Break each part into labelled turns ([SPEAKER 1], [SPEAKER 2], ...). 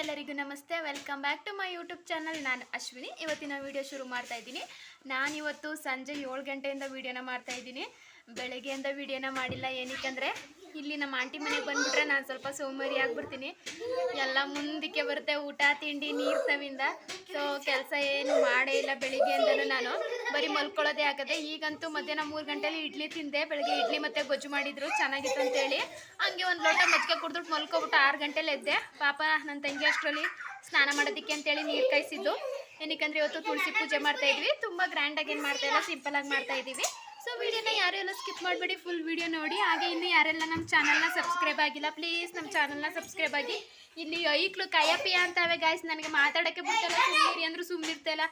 [SPEAKER 1] ಎಲ್ಲರಿಗೂ ನಮಸ್ತೆ. Welcome back to my YouTube channel ನಾನು ಅಶ್ವಿನಿ. ಇವತ್ತಿನ ವಿಡಿಯೋ ಶುರು ಮಾಡ್ತಾ ಇದ್ದೀನಿ. ನಾನಿವತ್ತು ಸಂಜೆ ಏಳು ಗಂಟೆಯಿಂದ ವಿಡಿಯೋನ ಮಾಡ್ತಾ ಇದ್ದೀನಿ. ಬೆಳಗ್ಗೆಯಿಂದ ವಿಡಿಯೋನ ಮಾಡಿಲ್ಲ ಏನಕ್ಕೆ ಇಲ್ಲಿ ನಮ್ಮ ಆಂಟಿ ಮನೆಗೆ ಬಂದ್ಬಿಟ್ರೆ ನಾನು ಸ್ವಲ್ಪ ಸೋಮಾರಿ ಆಗ್ಬಿಡ್ತೀನಿ. ಎಲ್ಲ ಮುಂದಕ್ಕೆ ಬರುತ್ತೆ ಊಟ, ತಿಂಡಿ, ನೀರು ತವಿಂದ. ಸೊ ಕೆಲಸ ಏನು ಮಾಡೇ ಇಲ್ಲ ಬೆಳಿಗ್ಗೆಯಿಂದನೂ ನಾನು. ಬರೀ ಮಲ್ಕೊಳ್ಳೋದೇ ಆಗದೆ, ಈಗಂತೂ ಮಧ್ಯಾಹ್ನ ಮೂರು ಗಂಟೆಲಿ ಇಡ್ಲಿ ತಿಂದೆ, ಬೆಳಗ್ಗೆ ಇಡ್ಲಿ ಮತ್ತೆ ಗೊಜ್ಜು ಮಾಡಿದ್ರು, ಚೆನ್ನಾಗಿತ್ತು ಅಂತೇಳಿ. ಹಂಗೆ ಒಂದು ಲೋಟ ಮಜ್ಜಿಗೆ ಕುಡಿದ್ಬಿಟ್ಟು ಮಲ್ಕೊಬಿಟ್ಟು ಆರು ಗಂಟೆಲಿ ಎದ್ದೆ ಪಾಪ ನನ್ನ ತಂಗಿ ಅಷ್ಟರಲ್ಲಿ ಸ್ನಾನ ಮಾಡೋದಕ್ಕೆ ಅಂತೇಳಿ ನೀರು ಕಾಯಿಸಿದ್ದು. ಏನಕ್ಕಂದ್ರೆ ಇವತ್ತು ತುಳಸಿ ಪೂಜೆ ಮಾಡ್ತಾ ಇದ್ವಿ. ತುಂಬ ಗ್ರ್ಯಾಂಡಾಗಿ ಏನು ಮಾಡ್ತಾ ಇಲ್ಲ ಸಿಂಪಲ್ ಆಗಿ ಮಾಡ್ತಾ ಇದ್ದೀವಿ. ಸೊ ವಿಡಿಯೋನ ಯಾರೆಲ್ಲ ಸ್ಕಿಪ್ ಮಾಡಬೇಡಿ ಫುಲ್ ವಿಡಿಯೋ ನೋಡಿ. ಹಾಗೆ ಇನ್ನು ಯಾರೆಲ್ಲ ನಮ್ಮ ಚಾನಲ್ನ ಸಬ್ಸ್ಕ್ರೈಬ್ ಆಗಿಲ್ಲ ಪ್ಲೀಸ್ ನಮ್ಮ ಚಾನಲ್ನ ಸಬ್ಸ್ಕ್ರೈಬ್ ಆಗಿ. ಇಲ್ಲಿ ಐಕ್ಳು ಕಯಪಿಯ ಅಂತವೆ ಗಾಯ್ಸ್ ನನಗೆ ಮಾತಾಡೋಕ್ಕೆ ಬಿಡ್ತಲ್ಲ ಸುಮ್ಮನಿರಿ ಅಂದರೂ ಸುಮ್ಮನಿರ್ತಲ್ಲ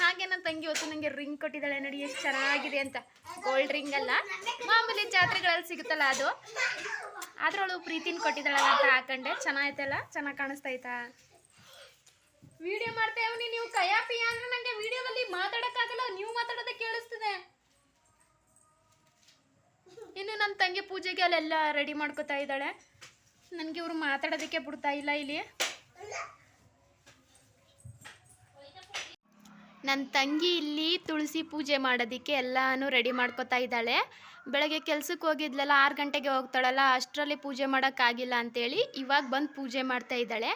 [SPEAKER 1] ಹಾಗೆ ನನ್ನ ತಂಗಿ ಇವತ್ತು ನನಗೆ ರಿಂಗ್ ಕೊಟ್ಟಿದ್ದಾಳೆ. ನೋಡಿ, ಎಷ್ಟು ಚೆನ್ನಾಗಿದೆ ಅಂತ. ಗೋಲ್ಡ್ ರಿಂಗ್ ಅಲ್ಲ. ಮಾಮೂಲಿ ಜಾತ್ರೆಗಳಲ್ಲಿ ಸಿಗುತ್ತಲ್ಲ ಅದು. ಅದ್ರೊಳಗೆ ಪ್ರೀತಿನ ಕೊಟ್ಟಿದ್ದಾಳಲ್ಲ ಅಂತ ಹಾಕೊಂಡೆ. ಚೆನ್ನಾಗೈತಲ್ಲ ಚೆನ್ನಾಗಿ ಕಾಣಿಸ್ತೈತಾ ವಿಡಿಯೋ ಮಾಡ್ತಾ ಇವನಿ, ನೀವು ಕಯಾಪಿಯ ಅಂದ್ರೆ ನನಗೆ ವಿಡಿಯೋದಲ್ಲಿ ಮಾತಾಡೋಕ್ಕಾಗಲ್ಲ, ನೀವು ಮಾತಾಡೋದೇ ಕೇಳಿಸ್ತಿದೆ. ಇನ್ನು ನನ್ನ ತಂಗಿ ಪೂಜೆಗೆ ಅಲ್ಲೆಲ್ಲ ರೆಡಿ ಮಾಡ್ಕೋತಾ ಇದ್ದಾಳೆ. ನನಗೆ ಇವರು ಮಾತಾಡೋದಕ್ಕೆ ಬಿಡ್ತಾ ಇಲ್ಲ ಇಲ್ಲಿ. ನನ್ನ ತಂಗಿ ಇಲ್ಲಿ ತುಳಸಿ ಪೂಜೆ ಮಾಡೋದಕ್ಕೆ ಎಲ್ಲಾನು ರೆಡಿ ಮಾಡ್ಕೋತಾ ಇದ್ದಾಳೆ. ಬೆಳಗ್ಗೆ ಕೆಲ್ಸಕ್ಕೆ ಹೋಗಿದ್ಲಲ್ಲ, ಆರು ಗಂಟೆಗೆ ಹೋಗ್ತಾಳಲ್ಲ, ಅಷ್ಟರಲ್ಲಿ ಪೂಜೆ ಮಾಡೋಕ್ಕಾಗಿಲ್ಲ ಅಂತೇಳಿ ಇವಾಗ ಬಂದು ಪೂಜೆ ಮಾಡ್ತಾ ಇದ್ದಾಳೆ.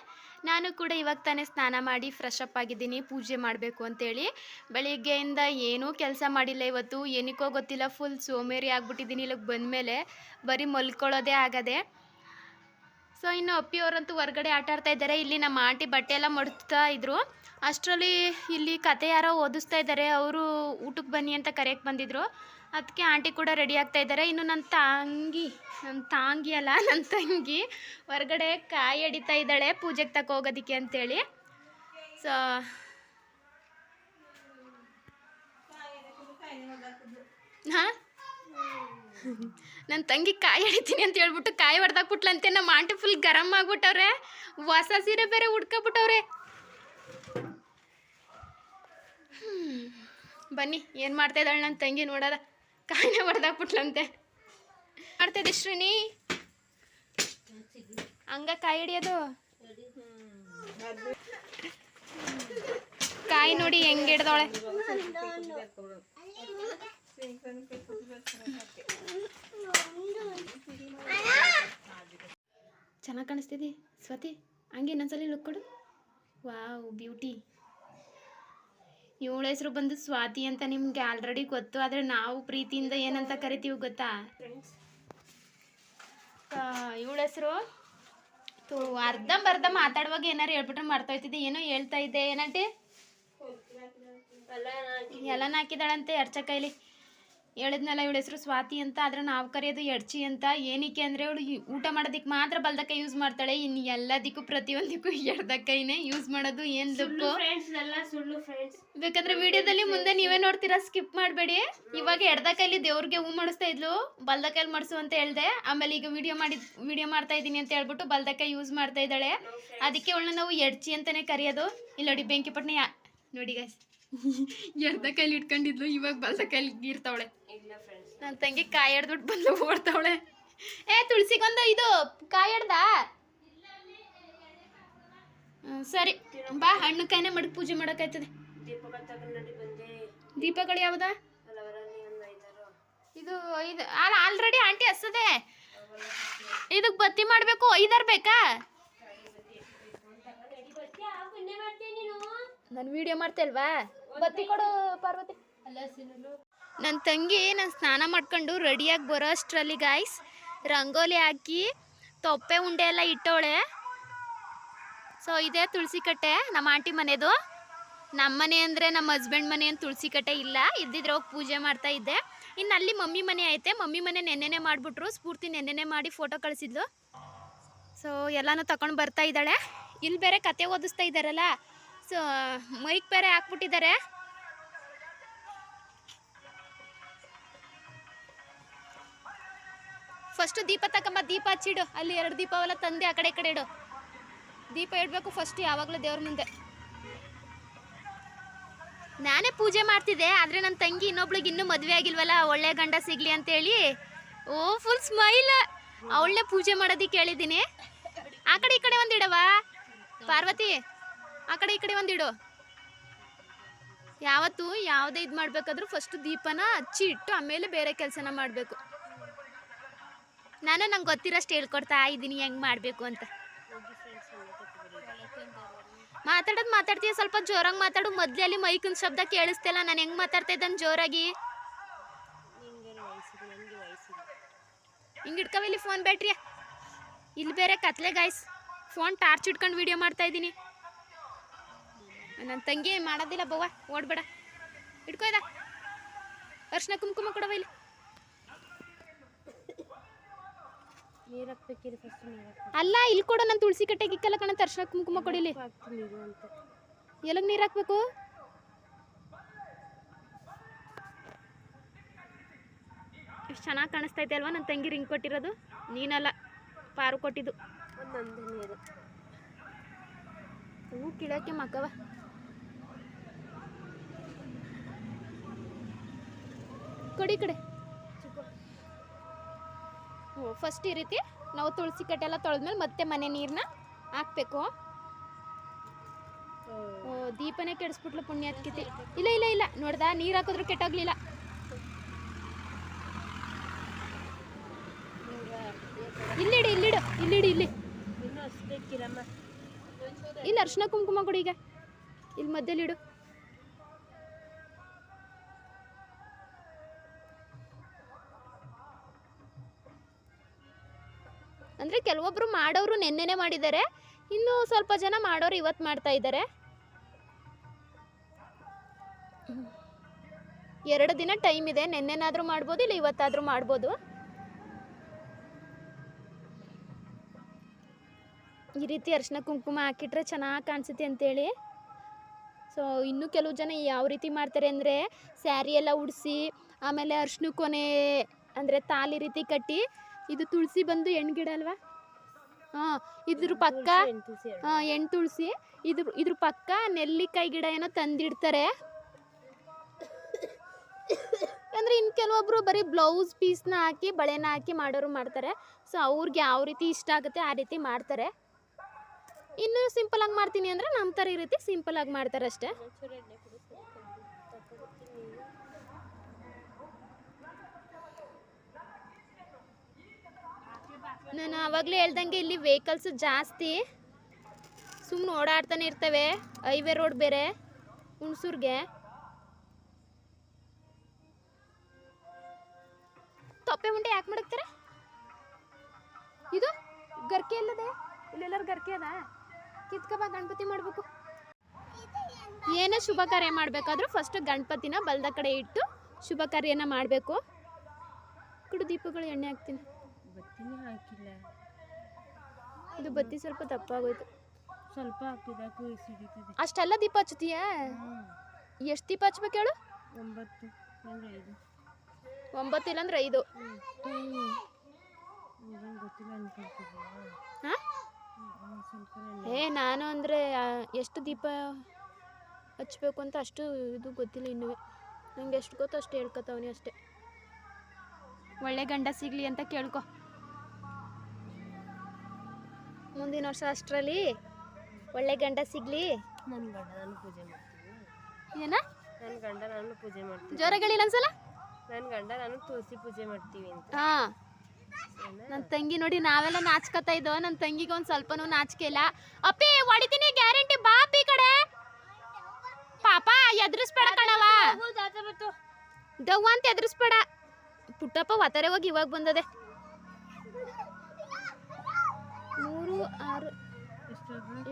[SPEAKER 1] ನಾನು ಕೂಡ ಇವಾಗ ತಾನೇ ಸ್ನಾನ ಮಾಡಿ ಫ್ರೆಶ್ ಅಪ್ ಆಗಿದ್ದೀನಿ, ಪೂಜೆ ಮಾಡಬೇಕು ಅಂತೇಳಿ. ಬೆಳಿಗ್ಗೆಯಿಂದ ಏನೂ ಕೆಲಸ ಮಾಡಿಲ್ಲ ಇವತ್ತು, ಏನಕ್ಕೋ ಗೊತ್ತಿಲ್ಲ ಫುಲ್ ಸೋಮೇರಿ ಆಗಿಬಿಟ್ಟಿದ್ದೀನಿ ಇಲ್ಲಿಗೆ ಬಂದಮೇಲೆ, ಬರೀ ಮಲ್ಕೊಳ್ಳೋದೇ ಆಗದೆ. ಸೊ ಇನ್ನು ಅಪ್ಪಿಯವರಂತೂ ಹೊರಗಡೆ ಆಟ ಆಡ್ತಾ ಇದ್ದಾರೆ. ಇಲ್ಲಿ ನಮ್ಮ ಆಂಟಿ ಬಟ್ಟೆ ಎಲ್ಲ ಮಡ್ತಾ ಇದ್ರು. ಅಷ್ಟರಲ್ಲಿ ಇಲ್ಲಿ ಕತೆ ಯಾರೋ ಓದಿಸ್ತಾ ಇದ್ದಾರೆ. ಅವರು ಊಟಕ್ಕೆ ಬನ್ನಿ ಅಂತ ಕರೆಯಕ್ಕೆ ಬಂದಿದ್ರು. ಅದಕ್ಕೆ ಆಂಟಿ ಕೂಡ ರೆಡಿ ಆಗ್ತಾ ಇದ್ದಾರೆ. ಇನ್ನು ನನ್ನ ತಂಗಿ ನನ್ನ ತಂಗಿ ಅಲ್ಲ ನನ್ನ ತಂಗಿ ಹೊರಗಡೆ ಕಾಯಿ ಅಡಿತಾ ಇದ್ದಾಳೆ ಪೂಜೆಗೆ ತಕ್ಕ ಹೋಗೋದಕ್ಕೆ ಅಂತೇಳಿ. ಸೊ ಹಾಂ? ನನ್ನ ತಂಗಿ ಕಾಯಿ ಹಿಡಿತೀನಿ ಅಂತ ಹೇಳ್ಬಿಟ್ಟು ಕಾಯಿ ಹೊಡೆದಾಕ್ಬಿಟ್ಲಂತೆ ನಮ್ಮ ಆಂಟಿ ಫುಲ್ ಗರಂ ಆಗ್ಬಿಟ್ಟವ್ರೆ. ಹೊಸ ಸೀರೆ ಬೇರೆ ಹುಡ್ಕೊಬಿಟ್ಟವ್ರೆ ಬನ್ನಿ, ಏನು ಮಾಡ್ತಾ ಇದ್ದಾಳೆ ನನ್ನ ತಂಗಿ ನೋಡೋದ? ಕಾಯಿನ ಹೊಡೆದಾಕ್ಬಿಟ್ಲಂತೆ ಮಾಡ್ತಿದ್ದೆ ಶ್ರೀನಿ? ಹಂಗ ಕಾಯಿ ಹಿಡಿಯೋದು? ಕಾಯಿ ನೋಡಿ ಹೆಂಗೆ ಹಿಡ್ದವಳೆ ಚೆನ್ನಾಗಿ ಕಾಣಿಸ್ತಿದ್ದಿ? ಸ್ವತಿ, ಹಂಗೆ ಇನ್ನೊಂದ್ಸಲಿ ಲುಕ್ ಕೊಡು. ವಾವ್ ಬ್ಯೂಟಿ ಇವಳ ಹೆಸರು ಬಂದು ಸ್ವಾತಿ ಅಂತ ನಿಮ್ಗೆ ಆಲ್ರೆಡಿ ಗೊತ್ತು ಆದರೆ ನಾವು ಪ್ರೀತಿಯಿಂದ ಏನಂತ ಕರಿತೀವಿ ಗೊತ್ತಾ? ಇವಳ ಹೆಸರು? ತು ಅರ್ಧಂಬರ್ಧ ಮಾತಾಡುವಾಗ ಏನಾರು ಹೇಳ್ಬಿಟ್ರೆ ಮರ್ತೋಯ್ತಿದ್ದೆ ಏನೋ ಹೇಳ್ತಾ ಇದ್ದೆ ಏನಂಟಿ? ಎಲ್ಲನ ಹಾಕಿದಾಳಂತೆ. ಅರ್ಚಕ ಕೈಲಿ ಹೇಳಿದ್ನಲ್ಲ ಇವಳ ಹೆಸರು ಸ್ವಾತಿ ಅಂತ ಆದ್ರೆ ನಾವು ಕರೆಯೋದು ಎಡ್ಚಿ ಅಂತ. ಏನಕ್ಕೆ ಅಂದರೆ ಇವಳು ಊಟ ಮಾಡೋದಕ್ಕೆ ಮಾತ್ರ ಬಲ್ದಕ್ಕ ಯೂಸ್ ಮಾಡ್ತಾಳೆ. ಇನ್ನು ಎಲ್ಲದಕ್ಕೂ ಪ್ರತಿಯೊಂದಕ್ಕೂ ಎಡ್ದಕ್ಕೈನೇ ಯೂಸ್ ಮಾಡೋದು ಏನು ಲುಕ್ಕು? ಬೇಕಂದ್ರೆ ವಿಡಿಯೋದಲ್ಲಿ ಮುಂದೆ ನೀವೇ ನೋಡ್ತೀರಾ? ಸ್ಕಿಪ್ ಮಾಡಬೇಡಿ. ಇವಾಗ ಎಡ್ದ ಕೈಲಿ ದೇವ್ರಿಗೆ ಹೂ ಮಾಡಿಸ್ತಾ ಇದ್ಲು. ಬಲ್ದಕೈಲಿ ಮಾಡಿಸು ಅಂತ ಹೇಳ್ದೆ. ಆಮೇಲೆ ಈಗ ವಿಡಿಯೋ ಮಾಡಿ ವಿಡಿಯೋ ಮಾಡ್ತಾ ಇದ್ದೀನಿ ಅಂತ ಹೇಳ್ಬಿಟ್ಟು ಬಲ್ದಕೈ ಯೂಸ್ ಮಾಡ್ತಾ ಇದ್ದಾಳೆ. ಅದಕ್ಕೆ ಅವಳನ್ನ ನಾವು ಎಡ್ಚಿ ಅಂತಾನೆ ಕರೆಯೋದು. ಇಲ್ಲಿ ನೋಡಿ ಬೆಂಕಿ ಪಟ್ನ ಯಾ ನೋಡಿ ಗೈಸ್ ಎಡ್ದ ಕೈಲಿ ಇಟ್ಕೊಂಡಿದ್ಲು. ಇವಾಗ ಬಲ್ದ ಕೈಲಿ ಗೀರ್ತಾವಳೆ ನನ್ನ ತಂಗಿ ಕಾಯಿ ಹಿಡ್ದ್ಬಿಟ್ಟು ಬಂದು ಓಡ್ತಾವಳೆ. ಏ ತುಳಸಿಗೊಂದು ಇದು ಕಾಯಿ ಹಿಡ್ದ ಸರಿ. ಬಾ ಹಣ್ಣು ಕಾಯಿನೇ ಮಡ್ ಪೂಜೆ ಮಾಡೋಕ್ಕಾಯ್ತದೆ. ದೀಪಗಳು ಯಾವ್ದ? ಇದು ಐದು ಅಲ್ಲ ಆಲ್ರೆಡಿ ಆಂಟಿ ಹಸ್ತದೆ ಇದಕ್ಕೆ ಬತ್ತಿ ಮಾಡಬೇಕು ಐದಾರು ಬೇಕಾ? ನಾನು ವಿಡಿಯೋ ಮಾಡ್ತೇಲ್ವಾ ಬತ್ತಿ ಕೊಡು ಪಾರ್ವತಿ. ನನ್ನ ತಂಗಿ ನಾನು ಸ್ನಾನ ಮಾಡ್ಕೊಂಡು ರೆಡಿಯಾಗಿ ಬರೋ ಅಷ್ಟರಲ್ಲಿ ಗಾಯ್ಸ್ ರಂಗೋಲಿ ಹಾಕಿ, ತೊಪ್ಪೆ ಉಂಡೆ ಎಲ್ಲ ಇಟ್ಟವಳೆ. ಸೊ ಇದೇ ತುಳಸಿ ಕಟ್ಟೆ ನಮ್ಮ ಆಂಟಿ ಮನೆದು. ನಮ್ಮ ಮನೆ ಅಂದರೆ ನಮ್ಮ ಹಸ್ಬೆಂಡ್ ಮನೆ ಅಂತ ತುಳಸಿ ಕಟ್ಟೆ ಇಲ್ಲ. ಇದ್ದಿದ್ರೆ ಹೋಗಿ ಪೂಜೆ ಮಾಡ್ತಾ ಇದ್ದೆ. ಇನ್ನು ಅಲ್ಲಿ ಮಮ್ಮಿ ಮನೆ ಐತೆ. ಮಮ್ಮಿ ಮನೆ ನೆನ್ನೆನೆ ಮಾಡಿಬಿಟ್ರು. ಸ್ಫೂರ್ತಿ ನೆನ್ನೆನೆ ಮಾಡಿ ಫೋಟೋ ಕಳಿಸಿದ್ಲು. ಸೊ ಎಲ್ಲನೂ ತಗೊಂಡು ಬರ್ತಾ ಇದ್ದಾಳೆ. ಇಲ್ಲಿ ಬೇರೆ ಕತೆ ಓದಿಸ್ತಾ ಇದ್ದಾರಲ್ಲ. ಸೊ ಮೈಕ್ ಬೇರೆ ಹಾಕ್ಬಿಟ್ಟಿದ್ದಾರೆ. ಫಸ್ಟ್ ದೀಪ ತಕಂಬ ದೀಪ ಹಚ್ಚಿಡು. ಅಲ್ಲಿ ಎರಡು ದೀಪವೆಲ್ಲ, ತಂದೆ ಆ ಕಡೆ ಕಡೆ ಇಡು. ದೀಪ ಇಡಬೇಕು ಫಸ್ಟ್ ಯಾವಾಗಲೂ ದೇವ್ರ ಮುಂದೆ. ನಾನೇ ಪೂಜೆ ಮಾಡ್ತಿದ್ದೆ, ಆದರೆ ನನ್ನ ತಂಗಿ ಇನ್ನೊಬ್ಳಿಗೆ ಇನ್ನೂ ಮದುವೆ ಆಗಿಲ್ವಲ್ಲ, ಒಳ್ಳೆ ಗಂಡ ಸಿಗ್ಲಿ ಅಂತೇಳಿ, ಓ ಫುಲ್ ಸ್ಮೈಲ್ ಅವಳನ್ನೇ ಪೂಜೆ ಮಾಡೋದಕ್ಕೆ ಹೇಳಿದ್ದೀನಿ ಆ ಕಡೆ ಈ ಕಡೆ ಒಂದಿಡವ ಪಾರ್ವತಿ, ಆ ಕಡೆ ಈ ಕಡೆ ಒಂದಿಡು ಯಾವತ್ತು ಯಾವುದೇ ಇದು ಮಾಡಬೇಕಾದ್ರೂ ಫಸ್ಟ್ ದೀಪನ ಹಚ್ಚಿ ಇಟ್ಟು, ಆಮೇಲೆ ಬೇರೆ ಕೆಲಸನ ಮಾಡಬೇಕು. ನಾನು ನಂಗೆ ಗೊತ್ತಿರೋಷ್ಟು ಹೇಳ್ಕೊಡ್ತಾ ಇದ್ದೀನಿ, ಹೆಂಗೆ ಮಾಡಬೇಕು ಅಂತ. ಮಾತಾಡೋದು ಮಾತಾಡ್ತೀಯ, ಸ್ವಲ್ಪ ಜೋರಾಗಿ ಮಾತಾಡು. ಮೊದಲೇ ಅಲ್ಲಿ ಮೈಕಿನ ಶಬ್ದ ಕೇಳಿಸ್ತಿಲ್ಲ, ನಾನು ಹೆಂಗೆ ಮಾತಾಡ್ತಾ ಇದ್ದಾನೆ ಜೋರಾಗಿ? ಹಿಂಗೆ ಇಟ್ಕವ ಇಲ್ಲಿ ಫೋನ್ ಬ್ಯಾಟ್ರಿಯ ಇಲ್ಲಿ ಬೇರೆ ಕತ್ಲೆ ಗಾಯ್ಸ್ ಫೋನ್ ಟಾರ್ಚ್ ಇಟ್ಕೊಂಡು ವಿಡಿಯೋ ಮಾಡ್ತಾ ಇದ್ದೀನಿ. ನನ್ನ ತಂಗಿ ಮಾಡೋದಿಲ್ಲ, ಬವ್ವ. ಓಡ್ಬೇಡ. ಇಟ್ಕೋಯ್ದ ಅರ್ಶನ ಕುಮ್ಕುಮ ಕೊಡವ ಇಲ್ಲಿ. ಅಲ್ಲ, ಇಲ್ಲಿ ಕೊಡ, ನಾನು ತುಳಸಿ ಕಟ್ಟೆ ಇಕ್ಕಲ್ಲ ಕಣ, ತರ್ಶನ ಕುಂಕುಮ ಕೊಡಿಲಿ
[SPEAKER 2] ಅಂತ
[SPEAKER 1] ಎಲ್ಲಿಗೆ ನೀರು ಹಾಕ್ಬೇಕು ಎಷ್ಟು ಚೆನ್ನಾಗಿ ಕಾಣಿಸ್ತೈತೆ ಅಲ್ವಾ ನನ್ನ ತಂಗಿ ರಿಂಗ್ ಕೊಟ್ಟಿರೋದು? ನೀನಲ್ಲ, ಪಾರು ಕೊಟ್ಟಿದ್ದು. ಹೂ ಕಿಳಕ್ಕೆ ಮಕ್ಕವ. ಕೊಡಿ ಕಡೆ. ಫಸ್ಟ್ ಈ ರೀತಿ ನಾವು ತುಳಸಿ ಕಟ್ಟೆಲ್ಲ ತೊಳೆದ್ಮೇಲೆ ಮತ್ತೆ ಮನೆ ನೀರನ್ನ ಹಾಕ್ಬೇಕು. ಓ ದೀಪನೇ ಕೆಡಿಸ್ಬಿಟ್ಲು ಪುಣ್ಯಾತ್ಕಿತಿ ಇಲ್ಲ ಇಲ್ಲ ಇಲ್ಲ ನೋಡ್ದಾ ನೀರು ಹಾಕಿದ್ರು ಕೆಟ್ಟೋಗ್ಲಿಲ್ಲ. ಇಲ್ಲಿಡು ಇಲ್ಲಿಡು ಇಲ್ಲಿಡು ಇಲ್ಲಿ ಇಲ್ಲಿ. ಅರ್ಶಿನ ಕುಂಕುಮ ಕೊಡಿ ಈಗ. ಇಲ್ಲಿ ಮಧ್ಯಲ್ಲಿಡು ಅಂದ್ರೆ ಕೆಲವೊಬ್ಬರು ಮಾಡೋರು ನೆನ್ನೆನೆ ಮಾಡಿದ್ದಾರೆ. ಇನ್ನು ಸ್ವಲ್ಪ ಜನ ಮಾಡೋರು ಇವತ್ತು ಮಾಡ್ತಾ ಇದ್ದಾರೆ. ಎರಡು ದಿನ ಟೈಮ್ ಇದೆ. ನೆನ್ನೆನಾದರೂ ಮಾಡ್ಬೋದು, ಇಲ್ಲ ಇವತ್ತಾದರೂ ಮಾಡ್ಬೋದು? ಈ ರೀತಿ ಅರಿಶಿನ ಕುಂಕುಮ ಹಾಕಿಟ್ರೆ ಚೆನ್ನಾಗಿ ಕಾಣಿಸುತ್ತೆ ಅಂತೇಳಿ. ಸೊ ಇನ್ನು ಕೆಲವು ಜನ ಯಾವ ರೀತಿ ಮಾಡ್ತಾರೆ ಅಂದರೆ ಸ್ಯಾರಿ ಎಲ್ಲ ಉಡಿಸಿ, ಆಮೇಲೆ ಅರಿಶಿನ ಕೊನೆ ಅಂದರೆ ತಾಲಿ ರೀತಿ ಕಟ್ಟಿ ಇದು ತುಳಸಿ ಬಂದು ಹೆಣ್ಗಿಡ ಅಲ್ವಾ? ಹಾಂ ಇದ್ರ ಪಕ್ಕ ಹಾಂ ಎಣ್ಣೆ ತುಳಸಿ. ಇದ್ರ ಇದ್ರ ಪಕ್ಕ ನೆಲ್ಲಿಕಾಯಿ ಗಿಡ ಏನೋ ತಂದಿಡ್ತಾರೆ. ಅಂದರೆ ಇನ್ನು ಕೆಲವೊಬ್ರು ಬರೀ ಬ್ಲೌಸ್ ಪೀಸ್ನ ಹಾಕಿ ಬಳೆನ ಹಾಕಿ ಮಾಡೋರು ಮಾಡ್ತಾರೆ. ಸೊ ಅವ್ರಿಗೆ ಯಾವ ರೀತಿ ಇಷ್ಟ ಆಗುತ್ತೆ ಆ ರೀತಿ ಮಾಡ್ತಾರೆ. ಇನ್ನು ಸಿಂಪಲ್ ಆಗಿ ಮಾಡ್ತೀನಿ ಅಂದರೆ ನಮ್ಮ ಥರ ಈ ರೀತಿ ಸಿಂಪಲ್ ಆಗಿ ಮಾಡ್ತಾರೆ ಅಷ್ಟೇ
[SPEAKER 2] ಒಂಚೂರು ಎಣ್ಣೆ ಕೊಡು ಸ್ವಲ್ಪ ತಗೊಬರ್ತೀನಿ ನೀರು
[SPEAKER 1] ನಾನು ಆವಾಗಲೇ ಹೇಳ್ದಂಗೆ ಇಲ್ಲಿ ವೆಹಿಕಲ್ಸು ಜಾಸ್ತಿ. ಸುಮ್ಮನೆ ಓಡಾಡ್ತಾನೆ ಇರ್ತವೆ. ಹೈವೇ ರೋಡ್ ಬೇರೆ, ಹುಣಸೂರ್ಗೆ. ತೊಪ್ಪೆ ಉಂಡೆ ಯಾಕೆ ಮಾಡಕ್ತಾರೆ ಇದು ಗರ್ಕೆ ಇಲ್ಲದೆ? ಇಲ್ಲೆಲ್ಲರೂ ಗರ್ಕೆ ಅದ? ಕಿತ್ಕಬ, ಗಣಪತಿ ಮಾಡಬೇಕು. ಏನೇ ಶುಭ ಕಾರ್ಯ ಮಾಡಬೇಕಾದ್ರೂ ಫಸ್ಟ್ ಗಣಪತಿನ ಬಲ್ದ ಕಡೆ ಇಟ್ಟು ಶುಭ ಕಾರ್ಯನ ಮಾಡಬೇಕು. ಕುಡು ದೀಪಗಳು ಎಣ್ಣೆ ಹಾಕ್ತೀನಿ.
[SPEAKER 2] ಬತ್ತಿನೇ ಹಾಕಿಲ್ಲ.
[SPEAKER 1] ಇದು ಬತ್ತಿ ಸ್ವಲ್ಪ ದಪ್ಪಾಗೋಯ್ತು.
[SPEAKER 2] ಸ್ವಲ್ಪ ಹಾಕಿದಾಕು ಸಿಡಿತದೆ.
[SPEAKER 1] ಅಷ್ಟೆಲ್ಲ ದೀಪ ಹಚ್ತೀಯ ಎಷ್ಟು ದೀಪ ಹಚ್ಬೇಕು ಹೇಳು?
[SPEAKER 2] ಒಂಬತ್ತು ಅಂದ್ರೆ ಐದು.
[SPEAKER 1] ಒಂಬತ್ತು ಇಲ್ಲಾಂದ್ರೆ ಐದು? ಏ ನಾನು ಅಂದರೆ ಎಷ್ಟು ದೀಪ ಹಚ್ಬೇಕು ಅಂತ ಅಷ್ಟು ಇದು ಗೊತ್ತಿಲ್ಲ ಇನ್ನೂ. ನಂಗೆ ಎಷ್ಟು ಗೊತ್ತು ಅಷ್ಟು ಹೇಳ್ಕೊತಾವನಿ ಅಷ್ಟೇ. ಒಳ್ಳೆ ಗಂಡ ಸಿಗಲಿ ಅಂತ ಕೇಳ್ಕೊ. ಮುಂದಿನ ವರ್ಷ ಅಷ್ಟರಲ್ಲಿ ಒಳ್ಳೆ ಗಂಡ ಸಿಗ್ಲಿ.
[SPEAKER 2] ನನ್ನ ಗಂಡ ನಾನು ಪೂಜೆ ಮಾಡ್ತೀನಿ
[SPEAKER 1] ಏನ?
[SPEAKER 2] ನನ್ನ ಗಂಡ ನಾನು ಪೂಜೆ ಮಾಡ್ತೀನಿ
[SPEAKER 1] ಜೋರಾಗಿ ಒಂದ್ಸಲ
[SPEAKER 2] ನನ್ನ ಗಂಡ ನಾನು ತುಳಸಿ ಪೂಜೆ ಮಾಡ್ತೀವಿ ಅಂತ.
[SPEAKER 1] ಹಾ. ನನ್ನ ತಂಗಿ ನೋಡಿ ನಾವೆಲ್ಲ ನಾಚ್ಕತಾ ಇದ್ದೋ ನನ್ನ ತಂಗಿಗೆ ಒಂದು ಸ್ವಲ್ಪನೂ ನಾಚಿಕೆ ಇಲ್ಲ. ಅಪ್ಪಿ ಹೊಡಿತೀನಿ ಗ್ಯಾರಂಟಿ ಬಾ ಅಪ್ಪಿ ಕಡೆ. ಪಾಪ ಎದುರಿಸ್ಬೇಡ ಕಣವ ದವ್ವ ಅಂತ ಎದುರಿಸ್ಬೇಡ. ಪುಟ್ಟಪ್ಪ ಒತ್ತಾರೆ ಹೋಗಿ ಇವಾಗ ಬಂದದೆ. ಆರು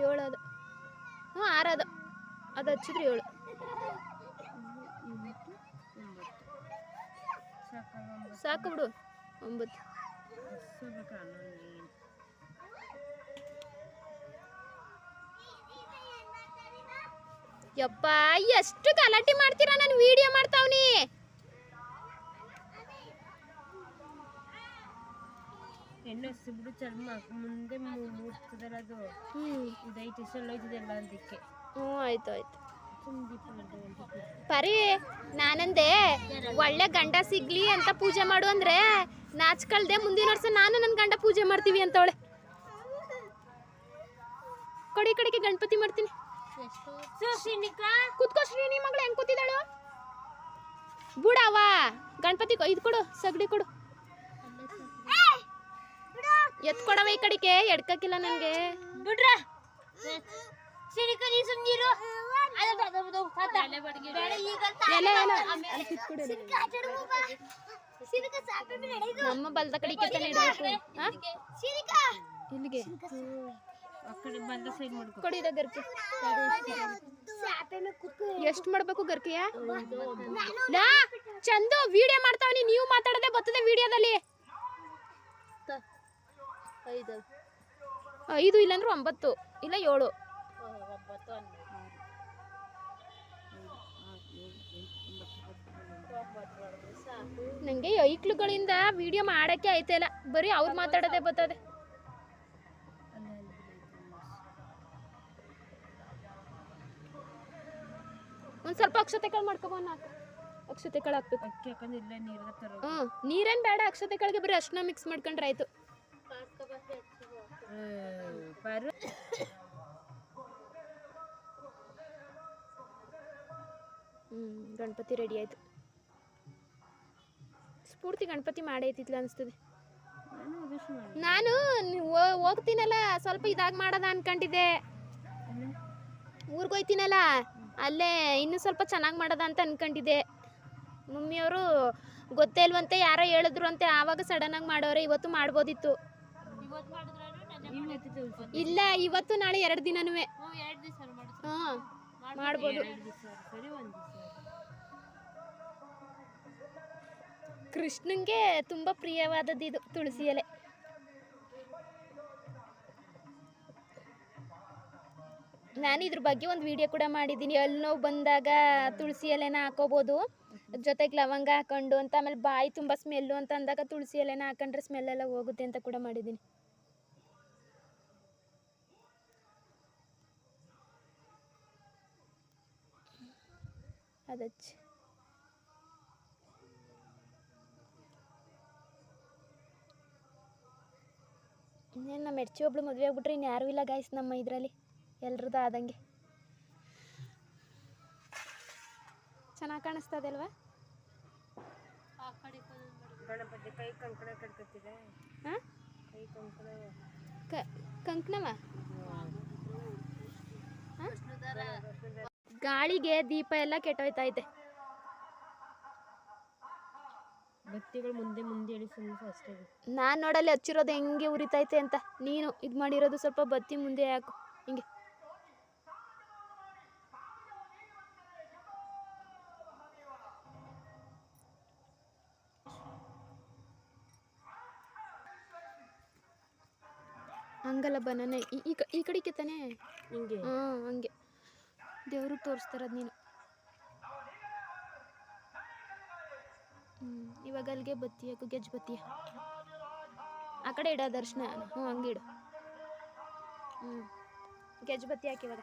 [SPEAKER 1] ಏಳು ಅದು ಹ್ಞೂ ಆರು ಅದು ಅದು ಹಚ್ಚಿದ್ರೆ ಏಳು. ಸಾಕು ಬಿಡು. ಒಂಬತ್ತು. ಯಪ್ಪ, ಎಷ್ಟು ಗಲಾಟೆ ಮಾಡ್ತೀರಾ ನಾನು ವಿಡಿಯೋ ಮಾಡ್ತಾವ್ನಿ?
[SPEAKER 2] ಎಣ್ಣೆ ಹಸಿಬಿಡು ಚರ್ಮ ಮುಂದೆ ಮುಟ್ತದಲ್ಲ ಅದು? ಇದೈತೆ ಇಷ್ಟೆಲ್ಲ ಹೋಯ್ತದಲ್ಲ ಅದಕ್ಕೆ.
[SPEAKER 1] ಹ್ಞೂ ಆಯ್ತು ಆಯ್ತು. ಪರಿ ನಾನಂದೆ ಒಳ್ಳೆ ಗಂಡ ಸಿಗ್ಲಿ ಅಂತ ಪೂಜೆ ಮಾಡು ಅಂದ್ರೆ ನಾಚ್ಕಳ್ದೆ ಮುಂದಿನ ವರ್ಷ ನಾನು ನನ್ನ ಗಂಡ ಪೂಜೆ ಮಾಡ್ತೀವಿ ಅಂತವಳೆ. ಕಡೆ ಕಡೆಗೆ ಗಣಪತಿ ಮಾಡ್ತೀನಿ. ಕುತ್ಕೋ ಶ್ರೀನಿ ಮಗಳು ಹೆಂಗ್ ಕೂತಿದ್ದಾಳು? ಬುಡವಾ ಗಣಪತಿ ಕೊ- ಇದ್ ಕೊಡು ಸಗಡಿ ಕೊಡು. ಎತ್ ಕೊಡವ ಈ ಕಡಿಕೆ ಎಡ್ಕಕ್ಕಿಲ್ಲ ನನಗೆ.
[SPEAKER 2] ಬಿಡ್ರ. ನೀ.
[SPEAKER 1] ನಮ್ಮ ಬಲ್ದ ಕಡೆಗೆ ಹಾ? ಇಲ್ಲಿಗೆ. ಕೊಡಿದ ಗರ್ಕೆ. ಎಷ್ಟು ಮಾಡ್ಬೇಕು ಗರ್ಕೆಯ? ನಾ ಚಂದು ವಿಡಿಯೋ ಮಾಡ್ತಾವನಿ. ನೀವು ಮಾತಾಡದೆ ಬರ್ತದೆ ವಿಡಿಯೋದಲ್ಲಿ
[SPEAKER 2] ಐದು.
[SPEAKER 1] ಐದು ಇಲ್ಲಾಂದ್ರೆ ಒಂಬತ್ತು ಇಲ್ಲ ಏಳು.
[SPEAKER 2] ಒಂಬತ್ತು
[SPEAKER 1] ನಂಗೆ ಐಕ್ಳುಗಳಿಂದ ವಿಡಿಯೋ ಮಾಡಕ್ಕೆ ಐತೆ ಇಲ್ಲ. ಬರೀ ಅವ್ರು ಮಾತಾಡೋದೇ ಬರ್ತದೆ. ಒಂದ್ ಸ್ವಲ್ಪ ಅಕ್ಷತೆ ಕಾಳು ಅಕ್ಷತೆಗಳು ಅಕ್ಷತೆ ಕಾಳು ಹಾಕ್ಬೇಕು. ಹ್ಞೂ ನೀರೇನ್ ಬೇಡ ಅಕ್ಷತೆ ಕಾಳಿಗೆ ಬರೀ ಅಷ್ಟನ್ನ ಮಿಕ್ಸ್ ಮಾಡ್ಕೊಂಡ್ರೆ ಆಯ್ತು. ಹ್ಮ್, ಗಣಪತಿ ರೆಡಿ ಆಯ್ತು. ಸ್ಫೂರ್ತಿ ಗಣಪತಿ ಮಾಡೈತಿತ್ಲ ಅನಿಸ್ತದೆ.
[SPEAKER 2] ನಾನು
[SPEAKER 1] ಹೋಗ್ತೀನಲ್ಲ, ಸ್ವಲ್ಪ ಇದಾಗ ಮಾಡೋದ ಅನ್ಕೊಂಡಿದ್ದೆ. ಊರ್ಗ್ ಹೋಯ್ತೀನಲ್ಲ, ಅಲ್ಲೇ ಇನ್ನೂ ಸ್ವಲ್ಪ ಚೆನ್ನಾಗಿ ಮಾಡೋದ ಅಂತ ಅನ್ಕೊಂಡಿದ್ದೆ. ಮಮ್ಮಿಯವರು ಗೊತ್ತೇ ಇಲ್ವಂತೆ, ಯಾರೋ ಹೇಳಿದ್ರು ಅಂತೆ, ಆವಾಗ ಸಡನ್ನಾಗಿ ಮಾಡೋರೆ, ಇವತ್ತು ಮಾಡ್ಬೋದಿತ್ತು. ಇಲ್ಲ ಇವತ್ತು ನಾಳೆ ಎರಡು ದಿನನೂ ಹಾಂ ಮಾಡ್ಬೋದು. ಕೃಷ್ಣನ್ಗೆ ತುಂಬ ಪ್ರಿಯವಾದದ್ದು ಇದು ತುಳಸಿ ಎಲೆ. ನಾನು ಇದ್ರ ಬಗ್ಗೆ ಒಂದು ವಿಡಿಯೋ ಕೂಡ ಮಾಡಿದ್ದೀನಿ. ಅಲ್ಲಿ ನೋವು ಬಂದಾಗ ತುಳಸಿ ಎಲೆನ ಹಾಕೋಬೋದು. ಜೊತೆಗೆ ಲವಂಗ ಹಾಕೊಂಡು ಅಂತ ಆಮೇಲೆ ಬಾಯಿ ತುಂಬ ಸ್ಮೆಲ್ಲು ಅಂತ ಅಂದಾಗ ತುಳಸಿ ಎಲೆನ ಹಾಕೊಂಡ್ರೆ ಸ್ಮೆಲ್ ಎಲ್ಲ ಹೋಗುತ್ತೆ ಅಂತ ಕೂಡ ಮಾಡಿದ್ದೀನಿ. ಅದಚ್ಚ. ಇನ್ನೇನು ನಮ್ಮ ಹೆಡ್ಚಿ ಒಬ್ಳು ಮದುವೆ ಆಗ್ಬಿಟ್ರೆ ಇನ್ನು ಯಾರೂ ಇಲ್ಲ ಗಾಯ್ಸ್ ನಮ್ಮ ಇದರಲ್ಲಿ ಎಲ್ರದ್ದು ಆದಂಗೆ. ಚೆನ್ನಾಗಿ ಕಾಣಿಸ್ತದೆ ಅಲ್ವಾ? ಕಂಕಣವ ಗಾಳಿಗೆ ದೀಪ ಎಲ್ಲ ಕೆಟ್ಟೋಯ್ತೈತೆ
[SPEAKER 2] ಬತ್ತಿಗಳು ಮುಂದೆ ಮುಂದೆ ಅಷ್ಟೇ.
[SPEAKER 1] ನಾನು ನೋಡಲ್ಲಿ ಹಚ್ಚಿರೋದು ಹೆಂಗೆ ಉರಿತೈತೆ ಅಂತ. ನೀನು ಇದು ಮಾಡಿರೋದು ಸ್ವಲ್ಪ ಬತ್ತಿ ಮುಂದೆ ಹಾಕು. ಹಿಂಗೆ. ಹಂಗಲ್ಲ ಬನಾನೆ. ಈ ಈ ಕ- ಈ ಕಡೆಗೆ ತಾನೇ?
[SPEAKER 2] ಹಿಂಗೆ.
[SPEAKER 1] ಹಂಗೆ. ದೇವ್ರಿಗೆ ತೋರಿಸ್ತಾರದು ನೀನು. ಹ್ಞೂ ಇವಾಗ ಅಲ್ಲಿಗೆ ಬತ್ತಿ ಗೆಜ್ಜೆ ಬತ್ತಿ ಆ ಕಡೆ ಇಡ ದರ್ಶನ ಹ್ಞೂ ಹಂಗೆ ಇಡು. ಹ್ಞೂ ಗೆಜ್ಜೆ ಬತ್ತಿ ಹಾಕಿ ಇವಾಗ.